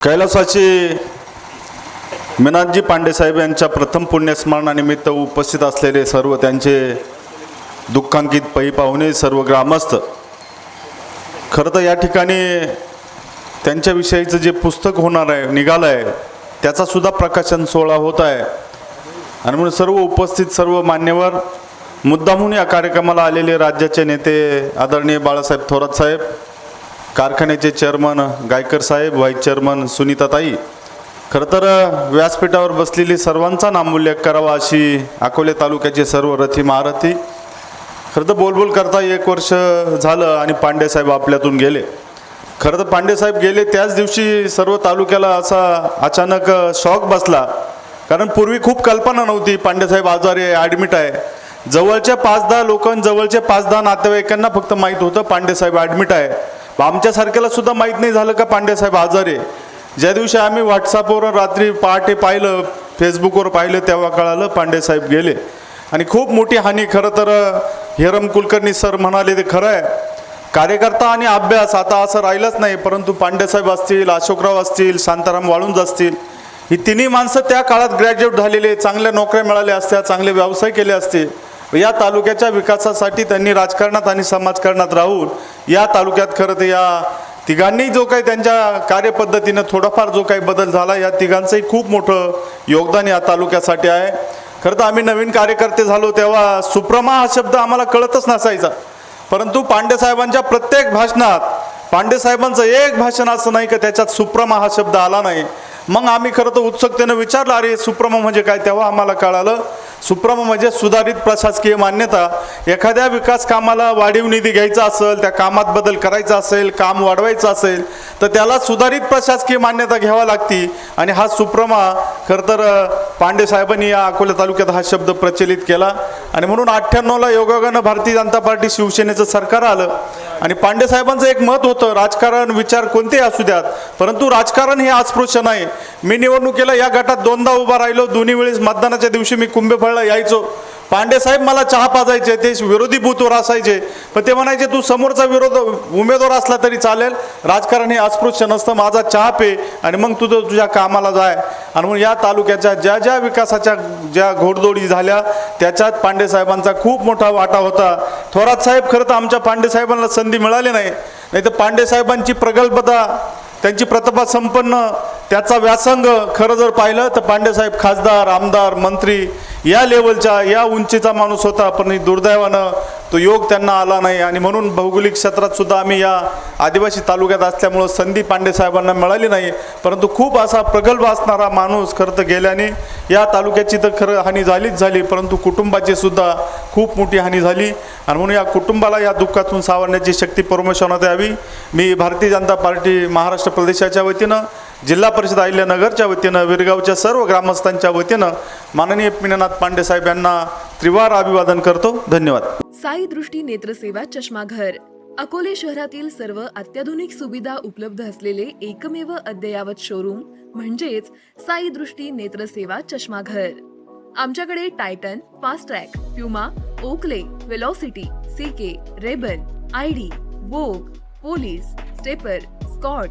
कैलासाची मिनाजी पांडेसाहेब यांच्या प्रथम पुण्यस्मरणानिमित्त उपस्थित असलेले सर्व त्यांचे दुःखांकित पै पाहुणे सर्व ग्रामस्थ खरं तर या ठिकाणी त्यांच्याविषयीचं जे पुस्तक होणार आहे निघालं आहे त्याचासुद्धा प्रकाशन सोहळा होत आहे. आणि म्हणून सर्व उपस्थित सर्व मान्यवर मुद्दामून या कार्यक्रमाला आलेले राज्याचे नेते आदरणीय बाळासाहेब थोरात साहेब कारखान्याचे चेअरमन गायकर साहेब व्हाईस चेअरमन सुनीताताई. खरं तर व्यासपीठावर बसलेली सर्वांचा नामोल्लेख करावा अशी अकोले तालुक्याचे सर्व रथी महारथी खरं तर बोलबोल करता एक वर्ष झालं आणि पांडेसाहेब आपल्यातून गेले. खरं तर पांडेसाहेब गेले त्याच दिवशी सर्व तालुक्याला असा अचानक शॉक बसला. कारण पूर्वी खूप कल्पना नव्हती पांडेसाहेब आजारी आहे ॲडमिट आहे. जवळच्या पाच दहा लोकां जवळच्या पाच दहा नातेवाईकांना फक्त माहीत होतं पांडेसाहेब ॲडमिट आहे. आमच्यासारख्याला सुद्धा माहीत नाही झालं का पांडेसाहेब आजारे आहे? ज्या दिवशी आम्ही व्हॉट्सअपवर रात्री पहाटे पाहिलं फेसबुकवर पाहिलं तेव्हा कळालं पांडेसाहेब गेले. आणि खूप मोठी हानी खरं तर हेरम कुलकर्णी सर म्हणाले ते खरं आहे. कार्यकर्ता आणि अभ्यास आता असं राहिलंच नाही परंतु पांडेसाहेब असतील अशोकराव असतील शांताराम वाळुंज असतील ही तिन्ही माणसं त्या काळात ग्रॅज्युएट झालेले चांगल्या नोकऱ्या मिळाल्या असत्या चांगले व्यवसाय केले असते. या तालुक्याच्या विकासासाठी त्यांनी राजकारणात आणि समाजकारणात राहून या तालुक्यात खरं तर या तिघांनी जो काही त्यांच्या कार्यपद्धतीनं थोडाफार जो काही बदल झाला या तिघांचंही खूप मोठं योगदान या तालुक्यासाठी आहे. खरं तर आम्ही नवीन कार्यकर्ते झालो तेव्हा सुप्रमा हा शब्द आम्हाला कळतच नसायचा. परंतु पांडेसाहेबांच्या प्रत्येक भाषणात पांडेसाहेबांचं एक भाषण असं नाही का त्याच्यात सुप्रमा हा शब्द आला नाही. मग आम्ही खरं तर उत्सुकतेनं विचारलं अरे सुप्रम म्हणजे काय? तेव्हा आम्हाला कळालं सुप्रम म्हणजे सुधारित प्रशासकीय मान्यता. एखाद्या विकास कामाला वाढीव निधी घ्यायचा असेल त्या कामात बदल करायचा असेल काम वाढवायचं असेल तर त्याला सुधारित प्रशासकीय मान्यता घ्यावा लागती. आणि हा सुप्रमा खरं तर पांडे साहेबांनी या अकोला तालुक्यात हा शब्द प्रचलित केला. आणि म्हणून अठ्ठ्याण्णवला योगायोगानं भारतीय जनता पार्टी शिवसेनेचं सरकार आलं. आणि पांडे साहेबांचं एक मत होतं राजकारण विचार कोणतेही असू द्यात परंतु राजकारण हे अस्पृश्य नाही. मी निवडणुकीला या गटात दोनदा उभा राहिलो दोन्ही वेळेस मतदानाच्या दिवशी मी कुंभेफळला यायचो. पांडेसाहेब मला चहा पाजायचे ते विरोधी बूथवर असायचे. पण ते म्हणायचे तू समोरचा विरोध उमेदवार असला तरी चालेल. राजकारण हे अस्पृश्य नसतं माझा चहा पे आणि मग तुझं तुझ्या कामाला जाय. आणि म्हणून या तालुक्याच्या ज्या ज्या विकासाच्या ज्या घोडदोडी झाल्या त्याच्यात पांडेसाहेबांचा खूप मोठा वाटा होता. थोरात साहेब खरं तर आमच्या पांडेसाहेबांना संधी मिळाली नाही. नाही तर पांडेसाहेबांची प्रगल्भता त्यांची प्रतिभा संपन्न त्याचा व्यासंग खरं जर पाहिलं तर पांडेसाहेब खासदार आमदार मंत्री या लेवलच्या या उंचीचा माणूस होता पण दुर्दैवानं तो योग त्यांना आला नाही. आणि म्हणून भौगोलिक क्षेत्रात सुद्धा आम्ही या आदिवासी तालुक्यात असल्यामुळं संधी पांडे साहेबांना मिळाली नाही. परंतु खूप असा प्रगल्भ असणारा माणूस खरं तर गेल्याने या तालुक्याची तर खरं हानी झालीच झाली परंतु कुटुंबाची सुद्धा खूप मोठी हानी झाली. आणि म्हणून या कुटुंबाला या दुःखातून सावरण्याची शक्ती परमेश्वरानं द्यावी. मी भारतीय जनता पार्टी महाराष्ट्र प्रदेशाच्या वतीनं जिल्हा परिषद अहिल्यानगरच्या वतीनं विरगावच्या सर्व ग्रामस्थांच्या वतीनं माननीय पिनानाथ पांडे साहेब यांना त्रिवार अभिवादन करतो. धन्यवाद. साई दृष्टी नेत्रसेवा चष्माघर. अकोले शहरातील सर्व अत्याधुनिक सुविधा उपलब्ध असलेले एकमेव अद्ययावत शोरूम म्हणजेच साई दृष्टी नेत्रसेवा चष्माघर. आमच्याकडे Titan Fast Track Puma Oakley Velocity CK Ray Ban ID Vogue Police Stepper Scott